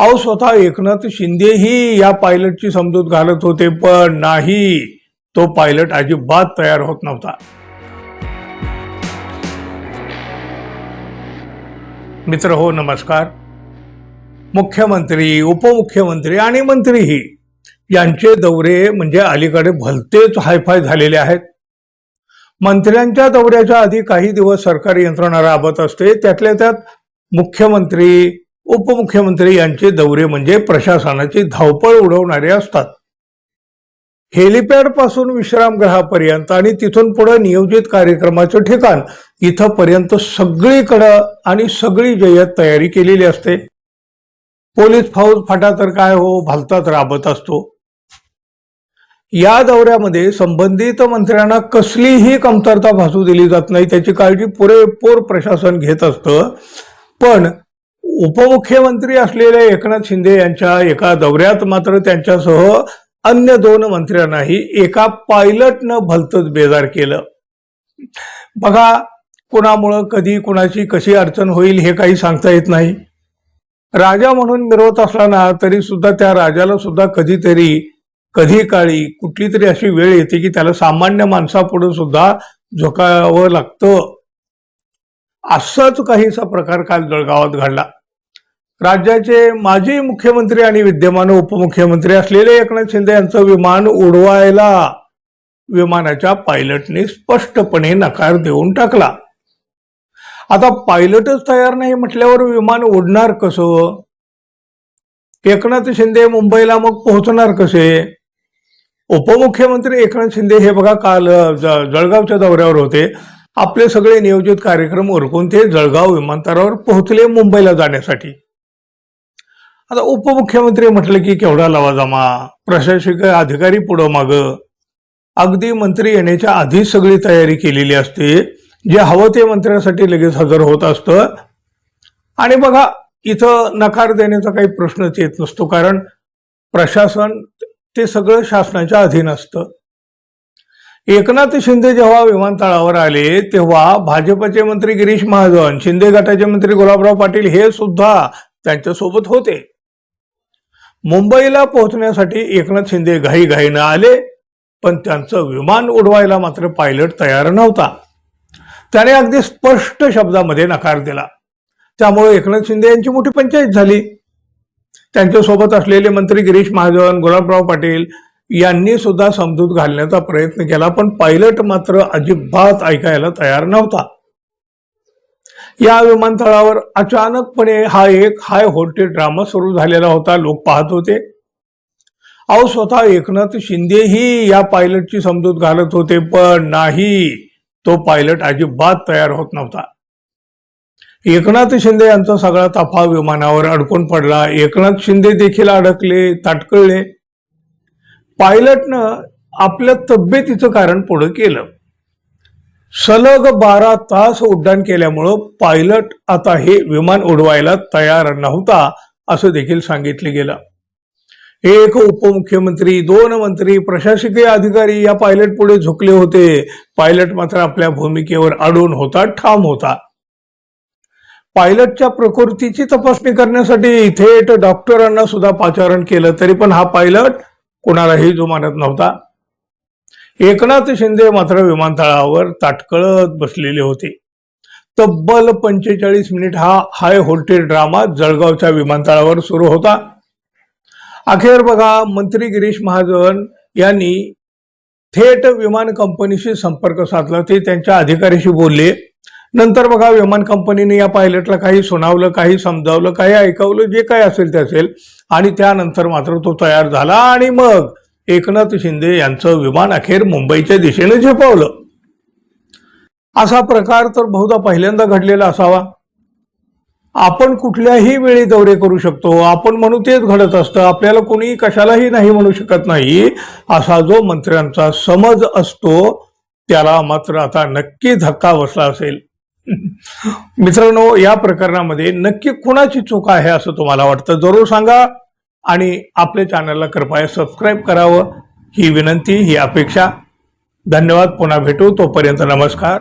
अहो स्वतः एकनाथ शिंदेही या पायलटची समजूत घालत होते पण नाही. तो पायलट अजिबात तयार होत नव्हता. मित्र हो नमस्कार. मुख्यमंत्री उपमुख्यमंत्री आणि मंत्रीही यांचे दौरे म्हणजे अलीकडे भलतेच हायफाय झालेले आहेत. मंत्र्यांच्या दौऱ्याच्या आधी काही दिवस सरकारी यंत्रणा राबत असते त्यातल्या त्यात मुख्यमंत्री उपमुख्यमंत्री यांचे दौरे म्हणजे प्रशासनाची धावपळ उडवणारे असतात. हेलिपॅडपासून विश्रामगृहापर्यंत आणि तिथून पुढे नियोजित कार्यक्रमाचं ठिकाण इथं पर्यंत सगळीकडं आणि सगळी जय्यत तयारी केलेली असते. पोलीस फौज फाटा तर काय हो भालतात राबत असतो. या दौऱ्यामध्ये संबंधित मंत्र्यांना कसलीही कमतरता भासू दिली जात नाही त्याची काळजी पुरेपूर प्रशासन घेत असतं. पण उपमुख्यमंत्री असलेल्या एकनाथ शिंदे यांच्या एका दौऱ्यात मात्र त्यांच्यासह अन्य दोन मंत्र्यांनाही एका पायलटनं भलतच बेजार केलं. बघा कुणामुळं कधी कुणाची कशी अडचण होईल हे काही सांगता येत नाही. राजा म्हणून मिरवत असताना तरी सुद्धा त्या राजाला सुद्धा कधीतरी कधी काळी कुठली तरी अशी वेळ येते की त्याला सामान्य माणसापुढे सुद्धा झोकावं लागतं. असाच काहीसा प्रकार काल जळगावात घडला. राज्याचे माजी मुख्यमंत्री आणि विद्यमान उपमुख्यमंत्री असलेले एकनाथ शिंदे यांचं विमान उडवायला विमानाच्या पायलटने स्पष्टपणे नकार देऊन टाकला. आता पायलटच तयार नाही म्हटल्यावर विमान उडणार कसं? एकनाथ शिंदे मुंबईला मग पोहोचणार कसे? उपमुख्यमंत्री एकनाथ शिंदे हे बघा काल ज- जळगावच्या दौऱ्यावर होते. आपले सगळे नियोजित कार्यक्रम उरकून ते जळगाव विमानतळावर पोहोचले मुंबईला जाण्यासाठी. आता उपमुख्यमंत्री म्हटलं की केवढा लवाजमा प्रशासकीय अधिकारी पुढं माग. अगदी मंत्री येण्याच्या आधीच सगळी तयारी केलेली असते. जे हवं ते मंत्र्यासाठी लगेच हजर होत असतं. आणि बघा इथं नकार देण्याचा काही प्रश्नच येत नसतो कारण प्रशासन ते सगळं शासनाच्या अधीन असतं. एकनाथ शिंदे जेव्हा विमानतळावर आले तेव्हा भाजपचे मंत्री गिरीश महाजन शिंदे गटाचे मंत्री गुलाबराव पाटील हे सुद्धा त्यांच्यासोबत होते. मुंबईला पोहोचण्यासाठी एकनाथ शिंदे घाईघाईनं आले पण त्यांचं विमान उडवायला मात्र पायलट तयार नव्हता. त्याने अगदी स्पष्ट शब्दामध्ये नकार दिला. त्यामुळे एकनाथ शिंदे यांची मोठी पंचायत झाली. त्यांच्यासोबत असलेले मंत्री गिरीश महाजन गुलाबराव पाटील यांनी सुद्धा समजूत घालण्याचा प्रयत्न केला पण पायलट मात्र अजिबात ऐकायला तयार नव्हता. या विमानतळावर अचानकपणे हा एक हाय व्होल्टेज ड्रामा सुरू झालेला होता. लोक पाहत होते. अहो स्वतः एकनाथ शिंदेही या पायलटची समजूत घालत होते पण नाही. तो पायलट अजिबात तयार होत नव्हता. एकनाथ शिंदे यांचा सगळा तफा विमानावर अडकून पडला. एकनाथ शिंदे देखील अडकले ताटकळले. पायलटनं आपल्या तब्येतीचं कारण पुढे केलं. सलग बारा तास उड्डाण केल्यामुळं पायलट आता हे विमान उडवायला तयार नव्हता असं देखील सांगितलं गेलं. एक उपमुख्यमंत्री दोन मंत्री प्रशासकीय अधिकारी या पायलट पुढे झुकले होते. पायलट मात्र आपल्या भूमिकेवर अडून होता ठाम होता. पायलटच्या प्रकृतीची तपासणी करण्यासाठी थेट डॉक्टरांना सुद्धा पाचारण केलं तरी पण हा पायलट कोणालाही जुमानत नव्हता. एकनाथ शिंदे मात्र विमानतळावर ताटकळत बसलेले होते. तब्बल पंचेचाळीस मिनिट हा हाय व्होल्टेज ड्रामा जळगावच्या विमानतळावर सुरू होता. अखेर बघा मंत्री गिरीश महाजन यांनी थेट विमान कंपनीशी संपर्क साधला. ते त्यांच्या अधिकाऱ्याशी बोलले. नंतर बघा विमान कंपनीने या पायलटला काही सुनावलं काही समजावलं काही ऐकवलं जे काही असेल ते असेल. आणि त्यानंतर मात्र तो तयार झाला आणि मग एकनाथ शिंदे यांचं विमान अखेर मुंबईच्या दिशेने झेपावलं. असा प्रकार तर बहुधा पहिल्यांदा घडलेला असावा. आपण कुठल्याही वेळी दौरे करू शकतो. आपण म्हणू तेच घडत असतं. आपल्याला कोणी कशालाही नाही म्हणू शकत नाही. असा जो मंत्र्यांचा समज असतो त्याला मात्र आता नक्की धक्का बसला असेल. मित्रांनो या प्रकरणामध्ये नक्की कुणाची चूक आहे असं तुम्हाला वाटतं? जरूर सांगा. आणि आपल्या चॅनलला कृपया सबस्क्राईब करावं. ही विनंती ही अपेक्षा. धन्यवाद. पुन्हा भेटू. तोपर्यंत नमस्कार.